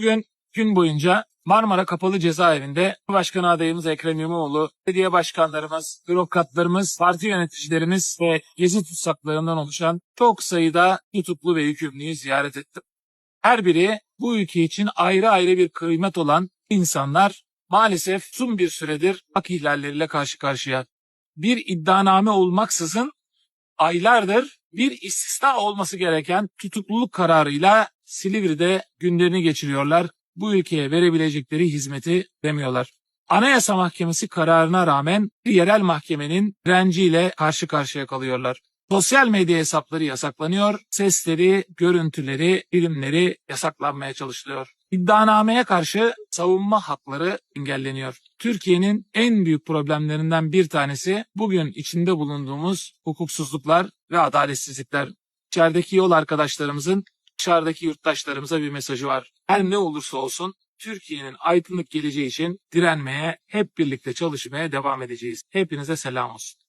Bugün gün boyunca Marmara Kapalı Cezaevinde Başkan adayımız Ekrem İmamoğlu, belediye başkanlarımız, bürokratlarımız, parti yöneticilerimiz ve gezi tutsaklarından oluşan çok sayıda tutuklu ve hükümlüyü ziyaret ettim. Her biri bu ülke için ayrı ayrı bir kıymet olan insanlar maalesef uzun bir süredir hak ihlalleriyle karşı karşıya. Bir iddianame olmaksızın aylardır bir istisna olması gereken tutukluluk kararıyla Silivri'de günlerini geçiriyorlar. Bu ülkeye verebilecekleri hizmeti demiyorlar. Anayasa Mahkemesi kararına rağmen bir yerel mahkemenin direnciyle karşı karşıya kalıyorlar. Sosyal medya hesapları yasaklanıyor, sesleri, görüntüleri, bilimleri yasaklanmaya çalışılıyor. İddianameye karşı savunma hakları engelleniyor. Türkiye'nin en büyük problemlerinden bir tanesi bugün içinde bulunduğumuz hukuksuzluklar ve adaletsizlikler. İçerideki yol arkadaşlarımızın dışarıdaki yurttaşlarımıza bir mesajı var. Her ne olursa olsun Türkiye'nin aydınlık geleceği için direnmeye, hep birlikte çalışmaya devam edeceğiz. Hepinize selam olsun.